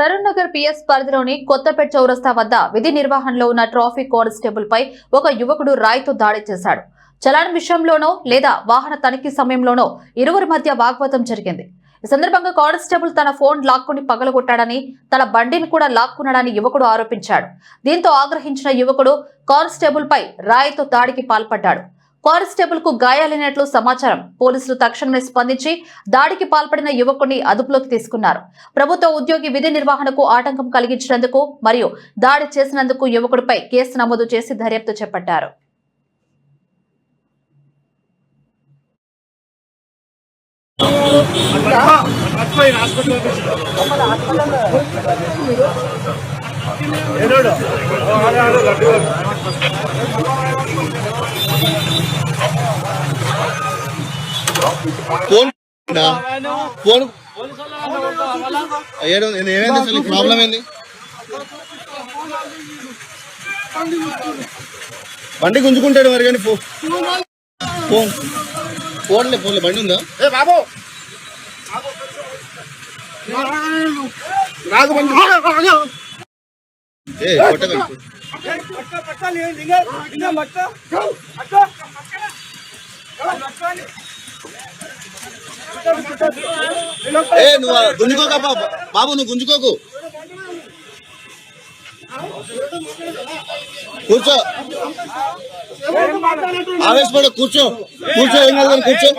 Saroor Nagar PS పరిధిలోని కొత్తపేట చౌరస్తా వద్ద విధి నిర్వహణలో ఉన్న ట్రాఫిక్ కానిస్టేబుల్ పై ఒక యువకుడు రాయితో దాడి చేశాడు. చలాన్ విషయంలోనో లేదా వాహన తనిఖీ సమయంలోనో ఇరువురి మధ్య వాగ్వాదం జరిగింది. ఈ సందర్భంగా కానిస్టేబుల్ తన ఫోన్ లాక్కుని పగలగొట్టాడని తన బండిని కూడా లాక్కున్నాడని యువకుడు ఆరోపించాడు. దీంతో ఆగ్రహించిన యువకుడు కానిస్టేబుల్ పై రాయితో దాడికి పాల్పడ్డాడు. కానిస్టేబుల్కు గాయాలైనట్లు సమాచారం పోలీసులు తక్షణమే స్పందించి దాడికి పాల్పడిన యువకుడిని అదుపులోకి తీసుకున్నారు ప్రభుత్వ ఉద్యోగి విధి నిర్వహణకు ఆటంకం కలిగించినందుకు మరియు దాడి చేసినందుకు యువకుడిపై కేసు నమోదు చేసి దర్యాప్తు చేపట్టారు ఫోన్ నా? ఫోన్ ఏడు ఏమైంది అసలు? ప్రాబ్లం ఏంది? బండి గుంజుకుంటాడు మరి కానీ ఫోన్ ఫోన్ ఫోన్లే ఫోన్లే. బండి ఉందా? ఏ బాబు! నాకు బండి ఏ కొట్టకండి ఏ నువ్వు గుంజుకోక బాబు బాబు నువ్వు గుంజుకోకు. కూర్చో. ఆవేశపడ కూర్చో. కూర్చో ఏం కాదు కూర్చో.